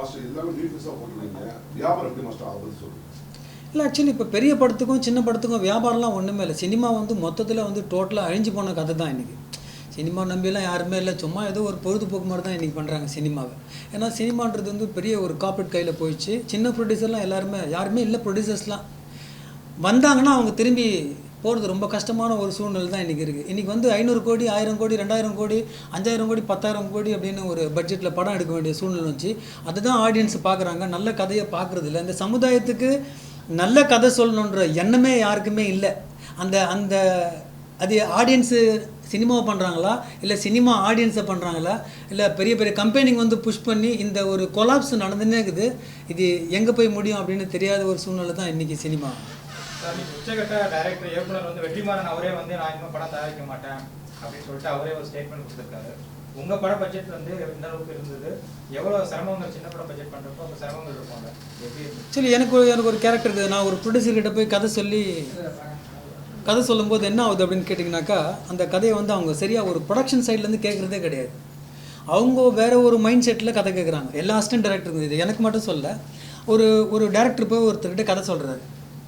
Master எல்லாமே போட்டுருக்கீங்க வியாபாரம் எப்படி மாஸ்டர் இல்லை ஆக்சுவலி இப்போ பெரிய படத்துக்கும் சின்ன படத்துக்கும் வியாபாரம்லாம் ஒன்றுமே இல்லை. சினிமா வந்து மொத்தத்தில் வந்து டோட்டலாக அழிஞ்சு போன கதை தான் இன்றைக்கி சினிமா நம்பியெல்லாம் யாருமே இல்லை. சும்மா ஏதோ ஒரு பொழுதுபோக்கு மாதிரி தான் இன்றைக்கி பண்ணுறாங்க சினிமாவை. ஏன்னா சினிமான்றது வந்து பெரிய ஒரு கார்பரேட் கையில் போயிடுச்சு. சின்ன ப்ரொடியூசர்லாம் எல்லாருமே யாருமே இல்லை ப்ரொடியூசர்ஸ்லாம் வந்தாங்கன்னா அவங்க திரும்பி போகிறது ரொம்ப கஷ்டமான ஒரு சூழ்நிலை தான் இன்றைக்கி இருக்குது இன்றைக்கி வந்து ஐநூறு கோடி ஆயிரம் கோடி ரெண்டாயிரம் கோடி அஞ்சாயிரம் கோடி பத்தாயிரம் கோடி அப்படின்னு ஒரு பட்ஜெட்டில் படம் எடுக்க வேண்டிய சூழ்நிலை வந்துச்சு. அதுதான் ஆடியன்ஸ் பார்க்குறாங்க நல்ல கதையை பார்க்குறது இல்லை. இந்த சமுதாயத்துக்கு நல்ல கதை சொல்லணுன்ற எண்ணமே யாருக்குமே இல்லை. அந்த அந்த அது ஆடியன்ஸு சினிமாவை பண்ணுறாங்களா இல்லை சினிமா ஆடியன்ஸை பண்ணுறாங்களா இல்லை பெரிய பெரிய கம்பெனிங்க வந்து புஷ் பண்ணி இந்த ஒரு கொலாப்ஸ் நடந்துன்னே இருக்குது. இது எங்கே போய் முடியும் அப்படின்னு தெரியாத ஒரு சூழ்நிலை தான் இன்றைக்கி சினிமா உச்சகட்ட டைரக்டர் இயக்குனர் வந்து வெற்றிமாறன் அவரே வந்து நான் இன்னும் படம் தயாரிக்க மாட்டேன் அப்படின்னு சொல்லிட்டு அவரே ஒரு ஸ்டேட்மெண்ட் கொடுத்துருக்காரு. உங்க பட பட்ஜெட் வந்து எந்த அளவுக்கு இருந்தது? எவ்வளவு சிரமங்கள் சின்ன படம் பட்ஜெட் பண்றப்போ அந்த சிரமங்கள் இருப்பாங்க? எப்படி சரி எனக்கு ஒரு எனக்கு ஒரு கேரக்டர் இருக்குது. நான் ஒரு ப்ரொடியூசர் கிட்ட போய் கதை சொல்லி கதை சொல்லும்போது என்ன ஆகுது அப்படின்னு கேட்டிங்கனாக்கா அந்த கதையை வந்து அவங்க சரியாக ஒரு ப்ரொடக்ஷன் சைட்லேருந்து கேட்குறதே கிடையாது. அவங்க வேற ஒரு மைண்ட் செட்டில் கதை கேட்குறாங்க எல்லா அசிஸ்டன்ட் டேரக்டருக்கும் இது. எனக்கு மட்டும் சொல்ல ஒரு ஒரு டேரக்டர் போய் ஒருத்தர்கிட்ட கதை சொல்கிறாரு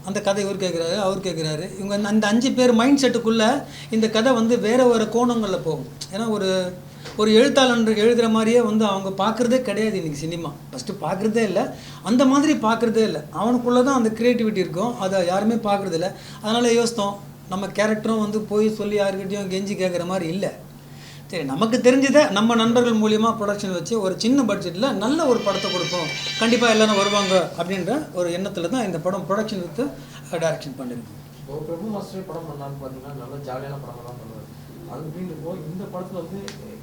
அந்த கதை இவர் கேட்குறாரு அவர் கேட்குறாரு இவங்க அந்த- அஞ்சு பேர் மைண்ட் செட்டுக்குள்ளே இந்த கதை வந்து வேறு ஒரு கோணங்களில் போகும். ஏன்னா ஒரு ஒரு எழுத்தாளருக்கு எழுதுகிற மாதிரியே வந்து அவங்க பார்க்குறதே கிடையாது இன்றைக்கி சினிமா. ஃபஸ்ட்டு பார்க்குறதே இல்லை. அந்த மாதிரி பார்க்குறதே இல்லை. அவனுக்குள்ளே தான் அந்த க்ரியேட்டிவிட்டி இருக்கும். அதை யாருமே பார்க்குறதில்ல அதனால் யோசித்தோம் நம்ம கேரக்டரும் வந்து போய் சொல்லி யாருக்கிட்டையும் கெஞ்சி கேட்குற மாதிரி இல்லை. சரி நமக்கு தெரிஞ்சதை நம்ம நண்பர்கள் மூலியமாக ப்ரொடக்ஷன் வச்சு ஒரு சின்ன பட்ஜெட்டில் நல்ல ஒரு படத்தை கொடுப்போம். கண்டிப்பாக எல்லாரும் வருவாங்க அப்படின்ற ஒரு எண்ணத்தில் தான் இந்த படம் ப்ரொடக்ஷன் வித்து டைரக்ஷன் பண்ணியிருக்கோம் இப்போ பிரபு மாஸ்டர் படம் பண்ணான்னு பார்த்தீங்கன்னா நல்ல ஜாலியான படம் தான் பண்ணுவார். அது அப்படின்றப்போ இந்த படத்தில் வந்து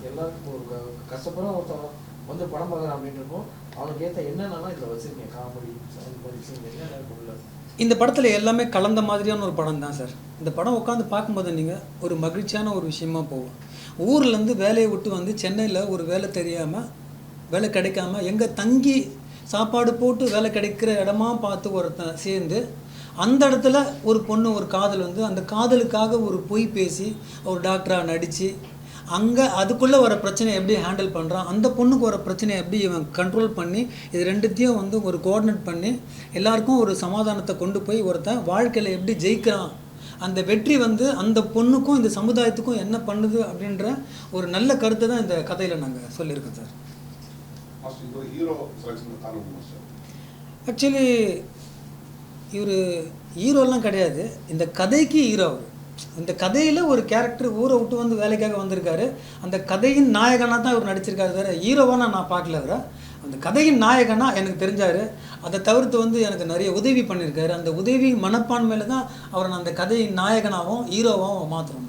எல்லாருக்கும் ஒரு கஷ்டப்படுற ஒருத்தவங்க வந்து படம் பார்க்குறான் அப்படின்றப்போ அவனுக்கு ஏற்ற என்னென்னலாம் இதில் வச்சிருக்கீங்க? காமெடி அந்த மாதிரி விஷயம் என்னென்ன உள்ள? இந்த படத்தில் எல்லாமே கலந்த மாதிரியான ஒரு படம் தான் சார். இந்த படம் உட்காந்து பார்க்கும்போது நீங்கள் ஒரு மகிழ்ச்சியான ஒரு விஷயமா போகும். ஊர்லேருந்து வேலையை விட்டு வந்து சென்னையில் ஒரு வேலை தெரியாமல் வேலை கிடைக்காம எங்கே தங்கி சாப்பாடு போட்டு வேலை கிடைக்கிற இடமா பார்த்து ஒருத்தன் சேர்ந்து அந்த இடத்துல ஒரு பொண்ணு ஒரு காதல் வந்து அந்த காதலுக்காக ஒரு பொய் பேசி ஒரு டாக்டராக நடித்து அங்கே அதுக்குள்ளே வர பிரச்சனையை எப்படி ஹேண்டில் பண்ணுறான் அந்த பொண்ணுக்கு வர பிரச்சனையை எப்படி இவன் கண்ட்ரோல் பண்ணி இது ரெண்டுத்தையும் வந்து ஒரு கோஆர்டினேட் பண்ணி எல்லாருக்கும் ஒரு சமாதானத்தை கொண்டு போய் ஒருத்தன் வாழ்க்கையில் எப்படி ஜெயிக்கிறான் அந்த வெற்றி வந்து அந்த பொண்ணுக்கும் இந்த சமுதாயத்துக்கும் என்ன பண்ணுது அப்படின்ற ஒரு நல்ல கருத்தை தான் இந்த கதையில் நாங்கள் சொல்லியிருக்கோம் சார். ஆக்சுவலி இவர் ஹீரோலாம் கிடையாது. இந்த கதைக்கு ஹீரோ அவர். இந்த கதையில் ஒரு கேரக்டர் ஊரை விட்டு வந்து வேலைக்காக வந்திருக்காரு. அந்த கதையின் நாயகனாக தான் இவர் நடிச்சிருக்காரு வேறு. ஹீரோவாக நான் பார்க்கல அவரை. அந்த கதையின் நாயகனா எனக்கு தெரிஞ்சார். அதை தவிர்த்து வந்து எனக்கு நிறைய உதவி பண்ணியிருக்காரு. அந்த உதவி மனப்பான்மையில் தான் அவரை நான் அந்த கதையின் நாயகனாகவும் ஹீரோவாகவும் மாற்றுறோம்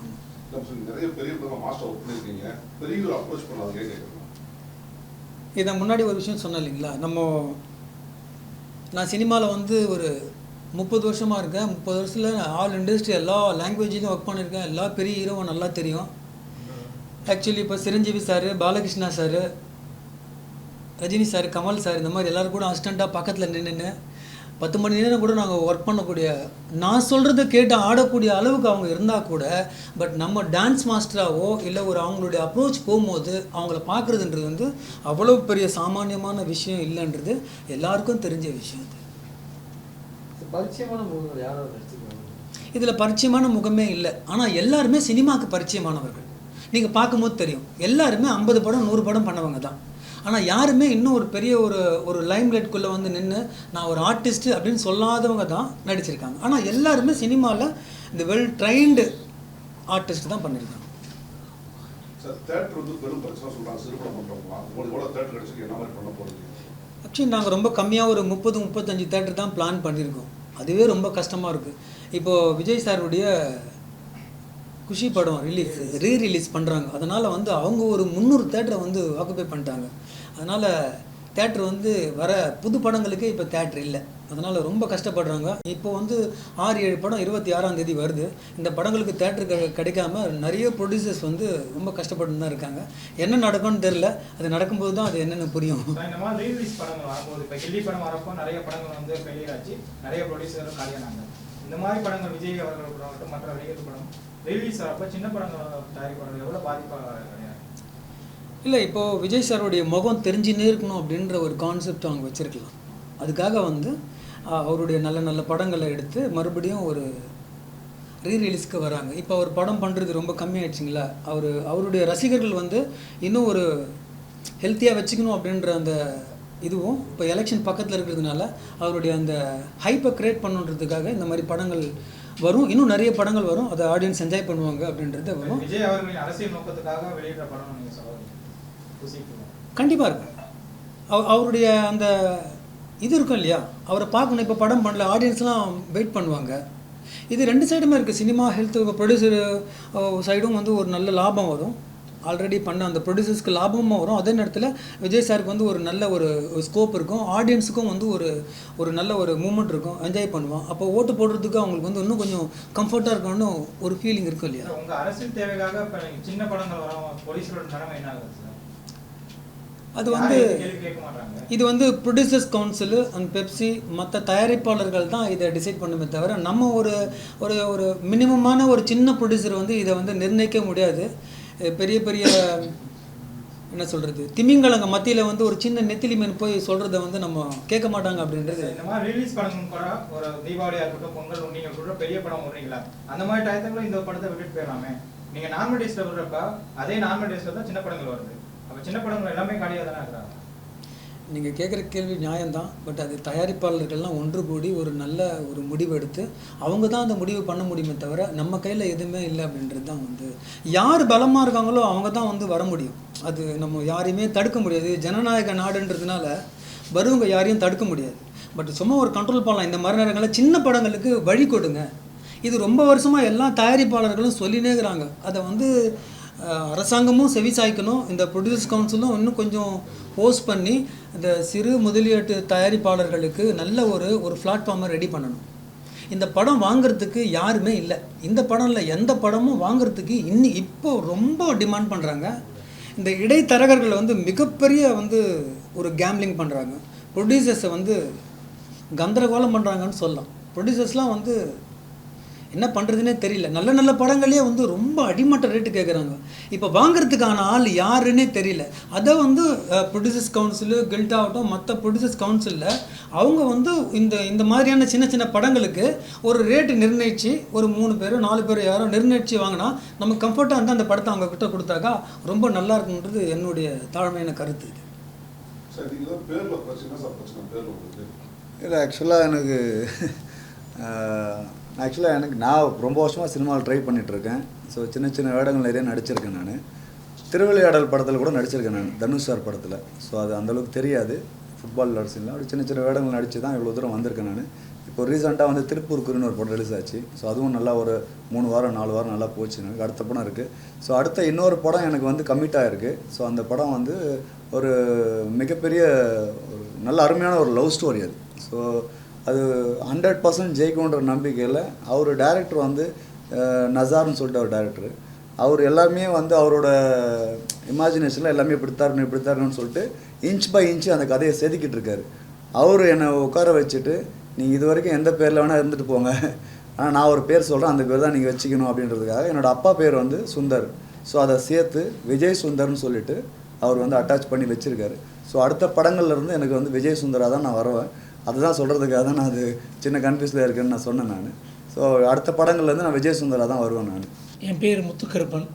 இதை முன்னாடி ஒரு விஷயம் சொன்னேன் இல்லைங்களா? நம்ம நான் சினிமாவில் வந்து ஒரு முப்பது வருஷமாக இருக்கேன். முப்பது வருஷத்தில் ஆல் இண்டஸ்ட்ரி எல்லா லாங்குவேஜ்லையும் ஒர்க் பண்ணியிருக்கேன். எல்லா பெரிய ஹீரோவும் நல்லா தெரியும். ஆக்சுவலி இப்போ Chiranjeevi sir Balakrishna sir Rajini sir Kamal sir இந்த மாதிரி எல்லாரும் கூட அசிஸ்டண்ட்டாக பக்கத்தில் நின்று பத்து மணி நேரம் கூட நாங்கள் ஒர்க் பண்ணக்கூடிய நான் சொல்கிறத கேட்டு ஆடக்கூடிய அளவுக்கு அவங்க இருந்தால் கூட பட் நம்ம டான்ஸ் மாஸ்டராகவோ இல்லை ஒரு அவங்களுடைய அப்ரோச் போகும்போது அவங்கள பார்க்குறதுன்றது வந்து அவ்வளோ பெரிய சாமானியமான விஷயம் இல்லைன்றது எல்லாருக்கும் தெரிஞ்ச விஷயம் இதில் பரிச்சயமான முகமே இல்லை. ஆனால் எல்லாருமே சினிமாவுக்கு பரிச்சயமானவர்கள். நீங்கள் பார்க்கும்போது தெரியும். எல்லாருமே ஐம்பது படம் நூறு படம் பண்ணவங்க தான். ஆனால் யாருமே இன்னும் ஒரு பெரிய ஒரு ஒரு லைம் லைட்குள்ளே வந்து நின்று நான் ஒரு ஆர்டிஸ்ட் அப்படின்னு சொல்லாதவங்க தான் நடிச்சிருக்காங்க. ஆனால் எல்லாருமே சினிமாவில் இந்த வெல் ட்ரைன்டு ஆர்டிஸ்ட் தான் பண்ணியிருக்காங்க ஆக்சுவலி நாங்கள் ரொம்ப கம்மியாக ஒரு முப்பது முப்பத்தஞ்சு தேட்டர் தான் பிளான் பண்ணியிருக்கோம் அதுவே ரொம்ப கஷ்டமாக இருக்குது இப்போது விஜய் சாருடைய குஷி படம் ரிலீஸ் ரீ ரிலீஸ் பண்ணுறாங்க அதனால் வந்து அவங்க ஒரு முந்நூறு தேட்டரை வந்து ஆக்குபை பண்ணிட்டாங்க. அதனால் தேட்ரு வந்து வர புது படங்களுக்கே இப்போ தேட்ரு இல்லை. அதனால் ரொம்ப கஷ்டப்படுறாங்க. இப்போ வந்து ஆறு ஏழு படம் இருபத்தி ஆறாம் தேதி வருது. இந்த படங்களுக்கு தேட்டர் கிடைக்காம நிறைய ப்ரொடியூசர்ஸ் வந்து ரொம்ப கஷ்டப்பட்டு தான் இருக்காங்க. என்ன நடக்கும்னு தெரில அது நடக்கும்போது தான் அது என்னென்னு புரியும். இந்த மாதிரி படங்கள் வரும்போது இப்போ கில்லி படம் வரப்போ நிறைய படங்கள் வந்து ஃபெயிலியர் ஆச்சு. நிறைய ப்ரொடியூசரும் காலியானாங்க. இந்த மாதிரி படங்கள் விஜய் அவர்கள் படம் மற்ற நடிகர் படம் ரிலீஸ் ஆகிறப்போ சின்ன படங்கள் தயாரிப்பாளர்கள் எவ்வளோ பாதிப்பாக கிடையாது. இல்லை இப்போது விஜய் சாருடைய முகம் தெரிஞ்சுன்னே இருக்கணும் அப்படின்ற ஒரு கான்செப்ட் அவங்க வச்சுருக்கலாம். அதுக்காக வந்து அவருடைய நல்ல நல்ல படங்களை எடுத்து மறுபடியும் ஒரு ரீ ரிலீஸ்க்கு வராங்க. இப்போ அவர் படம் பண்ணுறது ரொம்ப கம்மியாயிடுச்சிங்களா? அவர் அவருடைய ரசிகர்கள் வந்து இன்னும் ஒரு ஹெல்த்தியாக வச்சுக்கணும் அப்படின்ற அந்த இதுவும் இப்போ எலெக்ஷன் பக்கத்தில் இருக்கிறதுனால அவருடைய அந்த ஹைப்பை க்ரியேட் பண்ணுன்றதுக்காக இந்த மாதிரி படங்கள் வரும். இன்னும் நிறைய படங்கள் வரும். அதை ஆடியன்ஸ் என்ஜாய் பண்ணுவாங்க அப்படின்றது வரும். விஜய் அவர்களின் அரசியல் நோக்கத்துக்காக வெளியிடுற படம் கண்டிப்பாக இருக்கும் அவ அவருடைய அந்த இது இருக்கும் இல்லையா? அவரை பார்க்கணும். இப்போ படம் பண்ணல. ஆடியன்ஸ்லாம் வெயிட் பண்ணுவாங்க. இது ரெண்டு சைடுமே இருக்குது சினிமா ஹெல்த் ப்ரொடியூசர் சைடும் வந்து ஒரு நல்ல லாபம் வரும். ஆல்ரெடி பண்ண அந்த ப்ரொடியூசர்ஸ்க்கு லாபமும் வரும்? அதே நேரத்தில் விஜய் சாருக்கு வந்து ஒரு நல்ல ஒரு ஸ்கோப் இருக்கும். ஆடியன்ஸுக்கும் வந்து ஒரு ஒரு நல்ல ஒரு மூமெண்ட் இருக்கும். என்ஜாய் பண்ணுவான். அப்போ ஓட்டு போடுறதுக்கு அவங்களுக்கு வந்து இன்னும் கொஞ்சம் கம்ஃபர்ட்டாக இருக்கும்னு ஒரு ஃபீலிங் இருக்கும் இல்லையா? உங்க அரசியல் தேவைக்காக சின்ன படங்கள் வரும் போலீஸோட நிலைமை என்ன ஆகுது அது வந்து இது வந்து ப்ரொடியூசர்ஸ் கவுன்சிலு அண்ட் பெப்சி மற்ற தயாரிப்பாளர்கள் தான் இதை டிசைட் பண்ணுமே தவிர நம்ம ஒரு ஒரு ஒரு மினிமமான ஒரு சின்ன ப்ரொடியூசர் வந்து இதை வந்து நிர்ணயிக்க முடியாது. பெரிய பெரிய என்ன சொல்கிறது திமிங்கலங்க மத்தியில் வந்து ஒரு சின்ன நெத்திலி மீன் போய் சொல்கிறத வந்து நம்ம கேட்க மாட்டாங்க அப்படின்றது. இந்த மாதிரி ரிலீஸ் படங்கள் கூட ஒரு தீபாவளியா இருக்கட்டும் பொங்கல் நீங்க கூட பெரிய படம் விடுறீங்களா அந்த மாதிரி டயத்துல இந்த படத்தை விட்டுட்டு போயிடலாமே. நீங்க நார்மல் டேஸ்ல விடுறப்ப அதே நார்மல் டேஸ்ல தான் சின்ன படங்கள் வருது. அப்ப சின்ன படங்கள் எல்லாமே காலியா தானே இருக்கிறாங்க? நீங்கள் கேட்குற கேள்வி நியாயம்தான் பட் அது தயாரிப்பாளர்கள்லாம் ஒன்று கூடி ஒரு நல்ல ஒரு முடிவு எடுத்து அவங்க தான் அந்த முடிவு பண்ண முடியுமே தவிர நம்ம கையில் எதுவுமே இல்லை அப்படின்றது தான் வந்து. யார் பலமாக இருக்காங்களோ அவங்க தான் வந்து வர முடியும். அது நம்ம யாரையுமே தடுக்க முடியாது. ஜனநாயக நாடுன்றதுனால வருவங்க யாரையும் தடுக்க முடியாது. பட் சும்மா ஒரு கண்ட்ரோல் பண்ணலாம். இந்த மாதிரி நேரங்களில் சின்ன படங்களுக்கு வழி கொடுங்க. இது ரொம்ப வருஷமாக எல்லா தயாரிப்பாளர்களும் சொல்லினே இருக்கிறாங்க. அதை வந்து அரசாங்கமும் செவி சாய்க்கணும் இந்த ப்ரொடியூசர்ஸ் கவுன்சிலும் இன்னும் கொஞ்சம் போஸ்ட் பண்ணி இந்த சிறு முதலீட்டு தயாரிப்பாளர்களுக்கு நல்ல ஒரு ஒரு பிளாட்ஃபார்மை ரெடி பண்ணணும். இந்த படம் வாங்குறதுக்கு யாருமே இல்லை. இந்த படம் இல்லை. எந்த படமும் வாங்குறதுக்கு இன்னும் இப்போ ரொம்ப டிமாண்ட் பண்ணுறாங்க இந்த இடைத்தரகர்கள் வந்து மிகப்பெரிய வந்து ஒரு கேம்லிங் பண்ணுறாங்க ப்ரொடியூசர்ஸை வந்து கந்தரகோலம் பண்ணுறாங்கன்னு சொல்லலாம். ப்ரொடியூசர்ஸ்லாம் வந்து என்ன பண்ணுறதுனே தெரியல. நல்ல நல்ல படங்களே வந்து ரொம்ப அடிமட்ட ரேட்டு கேட்குறாங்க இப்போ வாங்குறதுக்கான ஆள் யாருன்னே தெரியல. அதை வந்து ப்ரொடியூசர்ஸ் கவுன்சிலு கில்ட் ஆகட்டும் மற்ற ப்ரொடியூசர்ஸ் கவுன்சிலில் அவங்க வந்து இந்த இந்த மாதிரியான சின்ன சின்ன படங்களுக்கு ஒரு ரேட்டு நிர்ணயித்து ஒரு மூணு பேர் நாலு பேர் யாரோ நிர்ணயித்து வாங்கினா நம்ம கம்ஃபர்ட்டாக இருந்தால் அந்த படத்தை அவங்க கிட்ட கொடுத்தாக்கா ரொம்ப நல்லா இருக்குன்றது என்னுடைய தாழ்மையான கருத்து இது. இல்லை ஆக்சுவலாக எனக்கு ஆக்சுவலாக எனக்கு நான் ரொம்ப வருஷமாக சினிமாவில் ட்ரை பண்ணிகிட்ருக்கேன் ஸோ சின்ன சின்ன வேடங்கள் நிறைய நடிச்சிருக்கேன் நான். திருவிளையாடல் படத்தில் கூட நடிச்சிருக்கேன் நான். தனுஷ் சார் படத்தில். ஸோ அது அந்தளவுக்கு தெரியாது. ஃபுட்பால் நடிச்சிடலாம் அப்படி சின்ன சின்ன வேடங்கள் நடித்து தான் இவ்வளோ தூரம் வந்திருக்கேன் நான். இப்போ ரீசெண்டாக வந்து திருப்பூர் குருன்னு ஒரு படம் ரிலீஸ் ஆச்சு. ஸோ அதுவும் நல்லா ஒரு மூணு வாரம் நாலு வாரம் நல்லா போச்சு எனக்கு. அடுத்த படம் இருக்குது ஸோ அடுத்த இன்னொரு படம் எனக்கு வந்து கம்மிட் ஆகிருக்கு ஸோ அந்த படம் வந்து ஒரு மிகப்பெரிய ஒரு நல்ல அருமையான ஒரு லவ் ஸ்டோரி அது. ஸோ அது ஹண்ட்ரட் பர்சன்ட் ஜெயிக்கும்ன்ற நம்பிக்கையில் அவர் டேரக்டர் வந்து நசார்னு சொல்லிட்டு அவர் டேரக்டர் அவர் எல்லாமே வந்து அவரோட இமேஜினேஷனில் எல்லாமே இப்படித்தாருன்னு இப்படித்தாருன்னு சொல்லிட்டு இன்ச் பை இன்ச் அந்த கதையை செதுக்கிட்டு இருக்காரு. அவர் என்னை உட்கார வச்சுட்டு நீங்கள் இது வரைக்கும் எந்த பேரில் வேணால் இருந்துட்டு போங்க. ஆனால் நான் ஒரு பேர் சொல்கிறேன் அந்த பேர் தான் நீங்கள் வச்சுக்கணும் அப்படின்றதுக்காக என்னோடய அப்பா பேர் வந்து சுந்தர். ஸோ அதை சேர்த்து விஜய் சுந்தர்னு சொல்லிட்டு அவர் வந்து அட்டாச் பண்ணி வச்சுருக்காரு. ஸோ அடுத்த படங்கள்லேருந்து எனக்கு வந்து விஜய் சுந்தரா தான் நான் வருவேன். அதுதான் சொல்கிறதுக்காக தான் நான் அது சின்ன கன்ஃபியூஸில் இருக்கேன்னு நான் சொன்னேன் நான். ஸோ அடுத்த படங்கள்லேருந்து நான் விஜய் சுந்தரா தான் வருவேன் நான். என் பேர் முத்துக்கருப்பன்.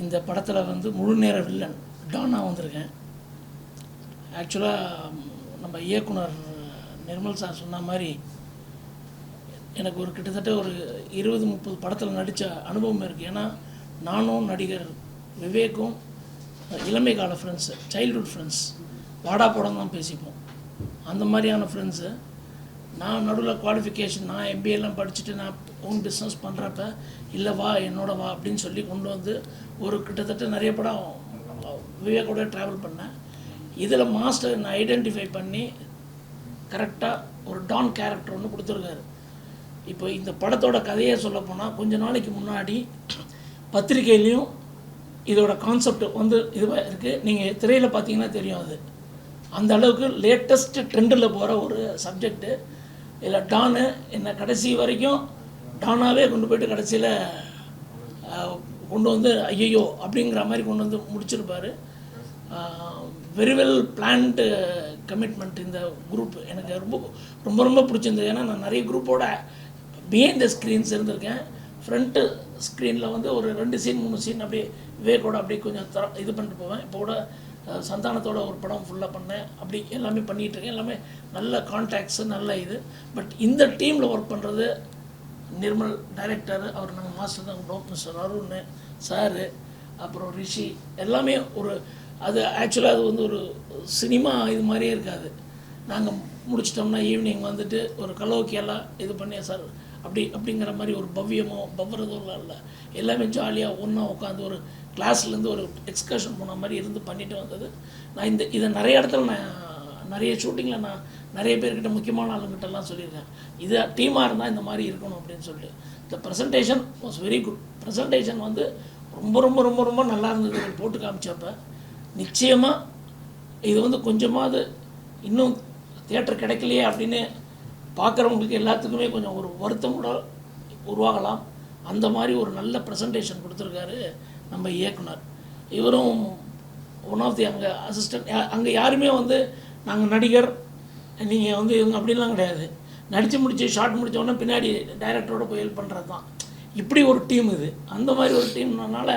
இந்த படத்தில் வந்து முழு நேர வில்லன் டானாக வந்திருக்கேன். ஆக்சுவலாக நம்ம இயக்குனர் நிர்மல் சார் சொன்ன மாதிரி எனக்கு ஒரு கிட்டத்தட்ட ஒரு இருபது முப்பது படத்தில் நடித்த அனுபவம் இருக்குது ஏன்னா நானும் நடிகர் விவேக்கும் இளமை கால ஃப்ரெண்ட்ஸு சைல்ட்ஹுட் ஃப்ரெண்ட்ஸ் வாடா படம் தான் பேசிப்போம். அந்த மாதிரியான ஃப்ரெண்ட்ஸு நான் நடுவில் குவாலிஃபிகேஷன் நான் எம்பிஏலாம் படிச்சுட்டு நான் ஓன் பிஸ்னஸ் பண்ணுறப்ப இல்லை வா என்னோட வா அப்படின்னு சொல்லி கொண்டு வந்து ஒரு கிட்டத்தட்ட நிறைய படம் விவேக்கோட ட்ராவல் பண்ணேன். இதில் மாஸ்டர் நான் ஐடென்டிஃபை பண்ணி கரெக்டாக ஒரு டான் கேரக்டர் ஒன்று கொடுத்துருக்காரு. இப்போ இந்த படத்தோட கதையை சொல்ல போனால் கொஞ்ச நாளைக்கு முன்னாடி பத்திரிக்கையிலையும் இதோட கான்செப்ட் வந்து இதுவாக இருக்குது நீங்கள் திரையில் பார்த்தீங்கன்னா தெரியும் அது. அந்த அளவுக்கு லேட்டஸ்ட் ட்ரெண்டில் போகிற ஒரு சப்ஜெக்ட்டு இதில் டானு என்னை கடைசி வரைக்கும் டானாவே கொண்டு போயிட்டு கடைசியில் கொண்டு வந்து ஐயையோ அப்படிங்கிற மாதிரி கொண்டு வந்து முடிச்சிருப்பார். வெரி வெல் பிளான்டு கமிட்மெண்ட் இந்த குரூப் எனக்கு ரொம்ப ரொம்ப ரொம்ப பிடிச்சிருந்தது. ஏன்னா நான் நிறைய குரூப்போட பிஹைண்ட் த ஸ்க்ரீன்ஸ் இருந்திருக்கேன். ஃப்ரண்ட்டு ஸ்க்ரீனில் வந்து ஒரு ரெண்டு சீன் மூணு சீன் அப்படியே விவேக்கோட அப்படியே கொஞ்சம் தர இது பண்ணிட்டு போவேன். இப்போ கூட சந்தானத்தோட ஒரு படம் ஃபுல்லாக பண்ணேன். அப்படி எல்லாமே பண்ணிகிட்டு இருக்கேன். எல்லாமே நல்ல கான்டாக்ட்ஸு நல்ல இது. பட் இந்த டீமில் ஒர்க் பண்ணுறது நிர்மல் டைரக்டர் அவர் நாங்கள் மாஸ்டர் தான். கூப்பிடுவோம் மிஸ்டர் அருண் சாரு அப்புறம் ரிஷி. எல்லாமே ஒரு அது ஆக்சுவலாக அது வந்து ஒரு சினிமா இது மாதிரியே இருக்காது. நாங்கள் முடிச்சிட்டோம்னா ஈவினிங் வந்துட்டு ஒரு கலோக்கியெல்லாம் இது பண்ணி சார் அப்படி அப்படிங்கிற மாதிரி ஒரு பவ்யமோ பவ்றதோலாம் இல்லை. எல்லாமே ஜாலியாக ஒன்றா உட்காந்து ஒரு கிளாஸ்லேருந்து ஒரு எக்ஸ்கர்ஷன் போன மாதிரி இருந்து பண்ணிட்டு வந்தது. நான் இந்த இதை நிறைய இடத்துல நான் நிறைய ஷூட்டிங்கில் நான் நிறைய பேர்கிட்ட முக்கியமான ஆளுங்கிட்டலாம் சொல்லியிருக்கேன். இது டீமாக இருந்தால் இந்த மாதிரி இருக்கணும் அப்படின்னு சொல்லிட்டு இந்த presentation was very good presentation வந்து ரொம்ப ரொம்ப ரொம்ப ரொம்ப நல்லா இருந்தது. போட்டு காமிச்சப்ப. நிச்சயமாக இது வந்து கொஞ்சமாவது இன்னும் தியேட்டர் கிடைக்கலையே அப்படின்னு பார்க்குறவங்களுக்கு எல்லாத்துக்குமே கொஞ்சம் ஒரு வருத்தம் கூட உருவாகலாம். அந்த மாதிரி ஒரு நல்ல ப்ரெசன்டேஷன் கொடுத்துருக்காரு. நம்ம இயக்குனர். இவரும் ஒன் ஆஃப் தி அங்கே அசிஸ்டன்ட் அங்கே யாருமே வந்து நாங்கள் நடிகர் நீங்கள் வந்து இவங்க அப்படிலாம் கிடையாது. நடித்து முடிச்சு ஷார்ட் முடித்தோடனே பின்னாடி டைரக்டரோட போய் ஹெல்ப் பண்ணுறது தான் இப்படி ஒரு டீம் இது. அந்த மாதிரி ஒரு டீம்னால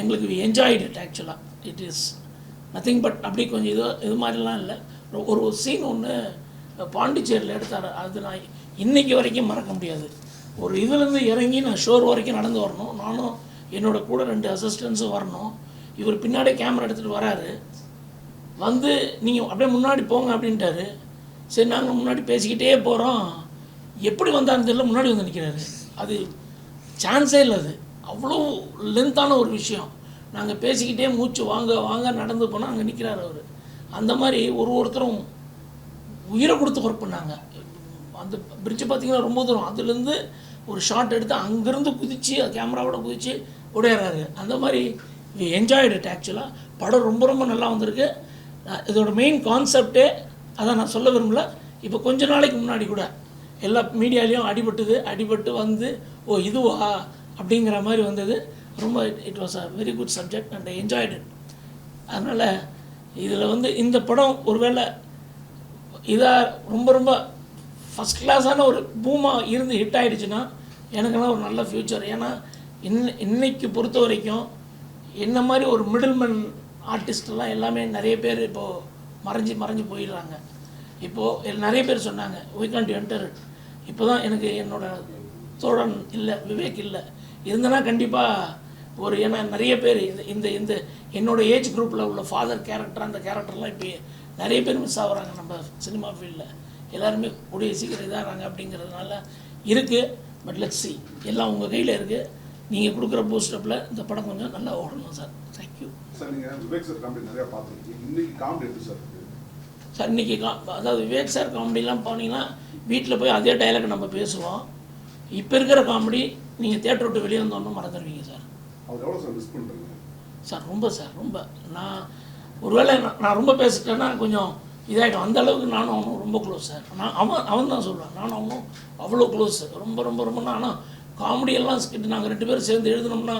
எங்களுக்கு என்ஜாய்ட் இட் ஆக்சுவலாக இட் இஸ் நத்திங் பட் அப்படி கொஞ்சம் இது இது மாதிரிலாம் இல்லை. ஒரு ஒரு சீன் ஒன்று பாண்டிச்சேரியில் எடுத்தார். அது நான் இன்னைக்கு வரைக்கும் மறக்க முடியாது. ஒரு இதுலேருந்து இறங்கி நான் ஷோர் வரைக்கும் நடந்து வரணும். நானும் என்னோட கூட ரெண்டு அசிஸ்டன்ஸும் வரணும். இவர் பின்னாடி கேமரா எடுத்துகிட்டு வராரு. வந்து நீங்கள் அப்படியே முன்னாடி போங்க அப்படின்ட்டாரு. சரி நாங்கள் முன்னாடி பேசிக்கிட்டே போகிறோம் எப்படி வந்தாருன்னு தெரியல முன்னாடி வந்து நிற்கிறாரு அது சான்ஸே இல்லை அது. அவ்வளோ லென்த்தான ஒரு விஷயம். நாங்கள் பேசிக்கிட்டே மூச்சு வாங்க வாங்க நடந்து போனால் அங்கே நிற்கிறாரு அவர். அந்த மாதிரி ஒரு ஒருத்தரும் உயிரை கொடுத்து ஒர்க் பண்ணாங்க. அந்த பிரிட்ஜ் பார்த்தீங்கன்னா ரொம்ப தூரம். அதுலேருந்து ஒரு ஷாட் எடுத்து அங்கேருந்து குதித்து கேமராவோட குதித்து உடையிறாரு அந்த மாதிரி என்ஜாய்டு இட் ஆக்சுவலாக படம் ரொம்ப ரொம்ப நல்லா வந்திருக்கு. இதோட மெயின் கான்செப்டே அதான் நான் சொல்ல விரும்பல. இப்போ கொஞ்ச நாளைக்கு முன்னாடி கூட எல்லா மீடியாலேயும் அடிபட்டுது அடிபட்டு வந்து ஓ இதுவா? அப்படிங்கிற மாதிரி வந்தது. ரொம்ப it was a very good subject and enjoyed அதனால் இதில் வந்து இந்த படம் ஒருவேளை இதாக ரொம்ப ரொம்ப ஃபஸ்ட் கிளாஸான ஒரு பூமாக இருந்து ஹிட் ஆகிடுச்சுன்னா எனக்கெல்லாம் ஒரு நல்ல ஃப்யூச்சர் ஏன்னா இன் இன்னைக்கு பொறுத்த வரைக்கும் என்ன மாதிரி ஒரு மிடில்மேன் ஆர்டிஸ்டெல்லாம் எல்லாமே நிறைய பேர் இப்போது மறைஞ்சு மறைஞ்சு போயிடுறாங்க. இப்போது நிறைய பேர் சொன்னாங்க we கான்ட் enter என்டர் இப்போ தான் எனக்கு என்னோட தோழன் இல்லை விவேக் இல்லை. இருந்தனா கண்டிப்பாக ஒரு ஏன்னா நிறைய பேர் இந்த இந்த இந்த என்னோட ஏஜ் குரூப்பில் உள்ள ஃபாதர் கேரக்டர் அந்த கேரக்டர்லாம் இப்போ நிறைய பேர் மிஸ் ஆகுறாங்க நம்ம சினிமா ஃபீல்டில் எல்லாருமே கூடிய சீக்கிரம் இதாகிறாங்க அப்படிங்கிறதுனால இருக்குது பட் லெட்ஸி எல்லாம் உங்கள் கையில் இருக்குது நீங்கள் கொடுக்குற பூஸ்டப்பில் இந்த படம் கொஞ்சம் நல்லா ஓடணும் சார் தேங்க்யூ சார் நீங்கள் விவேக் சார் காமெடி நிறையா பார்த்துருக்கீங்க. இன்னைக்கு காமெடி எப்படி சார் சார் இன்றைக்கி கா அதாவது விவேக் சார் காமெடிலாம் போனீங்கன்னா வீட்டில் போய் அதே டைலாக் நம்ம பேசுவோம். இப்போ இருக்கிற காமெடி நீங்கள் தேட்டர் விட்டு வெளியே வந்தோன்னு மறந்துடுவீங்க சார் சார் ரொம்ப சார் ரொம்ப. நான் ஒருவேளை நான் ரொம்ப பேசிட்டேன்னா கொஞ்சம் இதாகிடும் அந்த அளவுக்கு நானும் அவனும் ரொம்ப க்ளோஸ் சார் நான் அவன் அவன் தான் சொல்லுவான். நானும் அவனும் அவ்வளோ க்ளோஸ் ரொம்ப ரொம்ப ரொம்ப. ஆனால் காமெடியெல்லாம் ஸ்கிட் நாங்கள் ரெண்டு பேரும் சேர்ந்து எழுதினோம்னா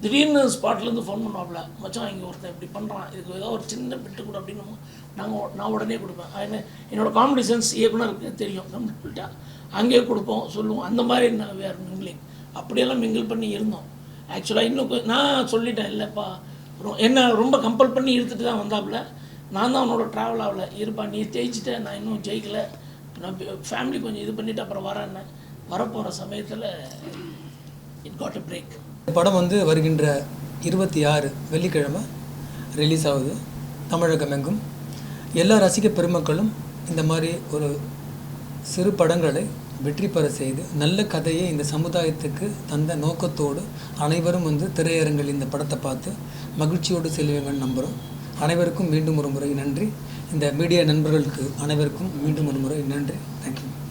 திடீர்னு ஸ்பாட்லேருந்து ஃபோன் பண்ணுவாப்புல மச்சான் இங்கே ஒருத்தன் இப்படி பண்ணுறான் இதுக்கு ஏதோ ஒரு சின்ன பிட்டு கூட அப்படின்னு நாங்கள் நான் உடனே கொடுப்பேன். என்ன என்னோடய காமெடி சென்ஸ் இயக்குனருக்கு தெரியும். கம்ப்ளீட்டாக அங்கேயே கொடுப்போம் சொல்லுவோம். அந்த மாதிரி நான் வேறு மிங்கிலிங் அப்படியெல்லாம் மிங்கிள் பண்ணி இருந்தோம். ஆக்சுவலாக இன்னும் கொ- நான் சொல்லிட்டேன் இல்லைப்பா என்ன ரொம்ப கம்பல் பண்ணி இழுத்துட்டு தான் வந்தாப்புல நான் தான் அவனோட ட்ராவல் ஆகல. இருப்பா நீ ஜெயிச்சிட்ட நான் இன்னும் ஜெயிக்கல. நான் ஃபேமிலி கொஞ்சம் இது பண்ணிவிட்டு அப்புறம் வரேன்னு வரப்போகிற சமயத்தில் இட் காட் அ பிரேக் இந்த படம் வந்து வருகின்ற இருபத்தி ஆறு வெள்ளிக்கிழமை ரிலீஸ் ஆகுது. தமிழகம் எங்கும் எல்லா ரசிக பெருமக்களும் இந்த மாதிரி ஒரு சிறு படங்களை வெற்றி பெற செய்து நல்ல கதையை இந்த சமுதாயத்துக்கு தந்த நோக்கத்தோடு அனைவரும் வந்து திரையரங்கில் இந்த படத்தை பார்த்து மகிழ்ச்சியோடு செல்வீங்கன்னு நம்புகிறோம் அனைவருக்கும் மீண்டும் ஒரு முறை நன்றி. இந்த மீடியா நண்பர்களுக்கு அனைவருக்கும் மீண்டும் ஒரு முறை நன்றி. தேங்க்யூ